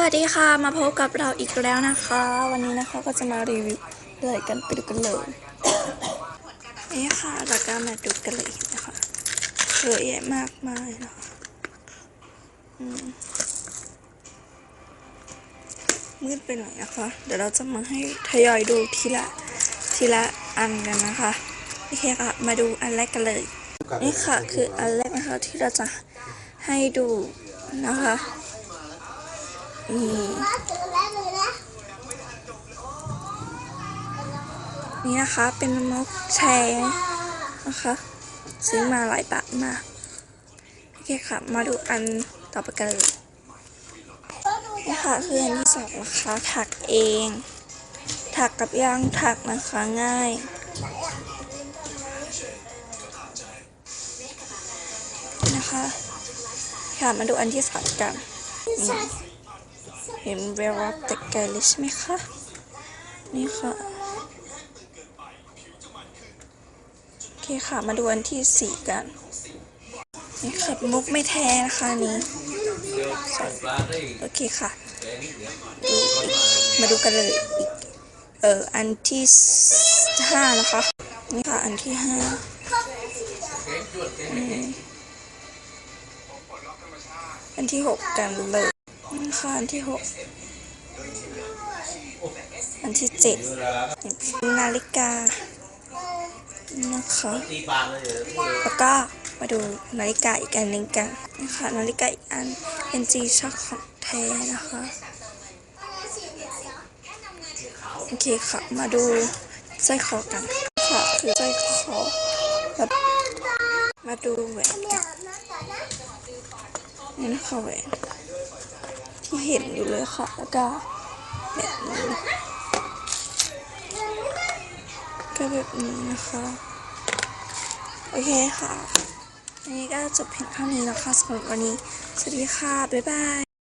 วัสดีค่ะมาพบกับเราอีกแล้วนะคะ วันนี้นะคะก็จะมารีวิวเลยกันไปดูกันเลยนี่ค่ะเราก็มาดูกันเลยนะคะเยอะแยะมากมายนะคะอืมมืดไปหน่อยนะคะ เดี๋ยวเราจะมาให้ทยอยดูทีละทีละอันกันนะคะโอเคค่ะมาดูอันแรกกันเลยนี่ค่ะคืออันแรกนะคะที่เราจะให้ดูนะคะ นี่นี่นะคะ เป็นมกแชร์นะคะ ซื้อมาหลายบาทมากโอเคค่ะ มาดูอันต่อไปกันเลยนี่ค่ะคืออันที่สองนะคะถักเอง ถักกับยางถักนะคะง่ายนะคะ ค่ะมาดูอันที่สามกัน เห็นเวลาแต่ไกลเลยใช่ไหมคะ นี่ค่ะ โอเคค่ะ มาดูอันที่สี่กัน นี่ค่ะมุกไม่แท้นะคะนี้ โอเคค่ะดูมาดูกันเลยอีกเอออันที่ห้านะคะ นี่ค่ะ อันที่ห้าอันที่หกกันเลย ค่ะอันที่หกอันที่เจ็ดนาฬิกานะคะแล้วก็มาดูนาฬิกาอีกอันหนึ่งกันนะคะนาฬิกาอีกอันเป็นจีช็อคของแท้นะคะโอเคค่ะมาดูสร้อยคอกันค่ะคือสร้อยคอแบบมาดูแหวนกันนี่นะคะแหวน ที่เห็นอยู่เลยค่ะ แล้วก็แบบนี้ก็แบบนี้นะคะ โอเคค่ะอันนี้ก็จบเพียงเท่านี้นะคะสำหรับวันนี้ สวัสดีค่ะ บ๊ายบาย